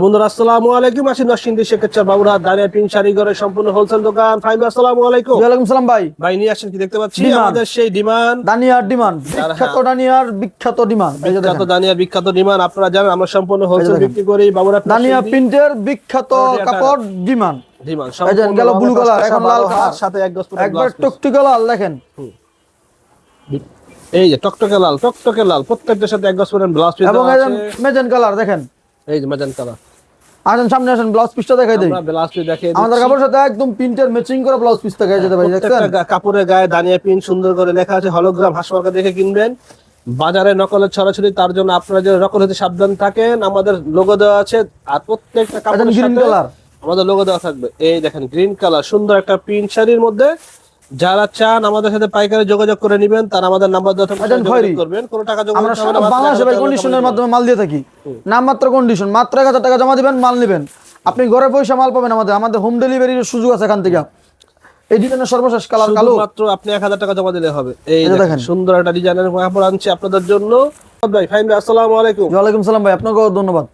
বন্ধুরা আসসালামু আলাইকুম। আসি নরসিংদী বাবুরা দাঁড়িয়ে পিন শাড়ি সম্পূর্ণ হোলসেল দোকান। ফাইভ আসসালামু আলাইকুম। ওয়ালাইকুম সালাম ভাই। ভাই নিয়ে আসেন কি দেখতে পাচ্ছি? আমাদের সেই ডিমান্ড। দানিয়ার ডিমান্ড। হ্যাঁ। বিখ্যাত দানিয়ার বিখ্যাত ডিমান্ড। বিখ্যাত দানিয়ার বিখ্যাত ডিমান্ড আপনারা জানেন আমরা সম্পূর্ণ হোলসেল বিক্রি করি। বাবুরা দানিয়া প্রিন্টের বিখ্যাত কাপড় ডিমান্ড। ডিমান্ড গেল blue color, এখন লাল color। সাথে এক করে একবার। টকটকে লাল দেখেন। এই যে টকটকে লাল টকটকে লাল প্রত্যেকটার সাথে এক গজ করে ব্লাউজ এবং এই যে মেজেন কালার দেখেন। এই যে ম্যাজেন্ট কালার আসেন সামনে আসেন ব্লাউজ পিসটা দেখাই দেই। আমরা ব্লাউজ পিস দেখিয়ে আমাদের। কাপড়ের সাথে একদম প্রিন্টের ম্যাচিং করে ব্লাউজ পিস দেখাই যেতে দেখছেন? কাপড়ের গায়ে দানিয়া পিন সুন্দর করে লেখা আছে হলোগ্রাম হাসমার্কা দেখে কিনবেন। বাজারে নকলের ছড়াছড়ি তার জন্য আপনারা যে নকল হতে সাবধান থাকেন আমাদের লোগো দেওয়া আছে আর প্রত্যেকটা কাপড়ের সাথে আমাদের লোগো দেওয়া থাকবে। এই দেখেন গ্রিন কালার সুন্দর একটা প্রিন্ট শাড়ির মধ্যে যারা চান আমাদের সাথে পাইকারি যোগাযোগ করে নেবেন তারা আমাদের নাম্বার আচ্ছা, করবেন। কোনো টাকা বাংলাদেশে 1000 ভাই টাকা কন্ডিশনের মাধ্যমে মাল দিয়ে থাকি। নাম মাত্র কন্ডিশন মাত্র এক হাজার টাকা জমা দিবেন মাল নেবেন। আপনি ঘরে পয়সা মাল পাবেন আমাদের। আমাদের হোম ডেলিভারির সুযোগ আছে এখান থেকে। এই ডিজাইনের সর্বশেষ কালার কালো। মাত্র আপনি এক হাজার টাকা জমা দিলে হবে। এই দেখেন। সুন্দর একটা ডিজাইনের কাপড় আনছি আপনাদের জন্য। ভাই ফাইন আসসালামু আলাইকুম। ওয়ালাইকুম সালাম ভাই আপনাকেও ধন্যবাদ।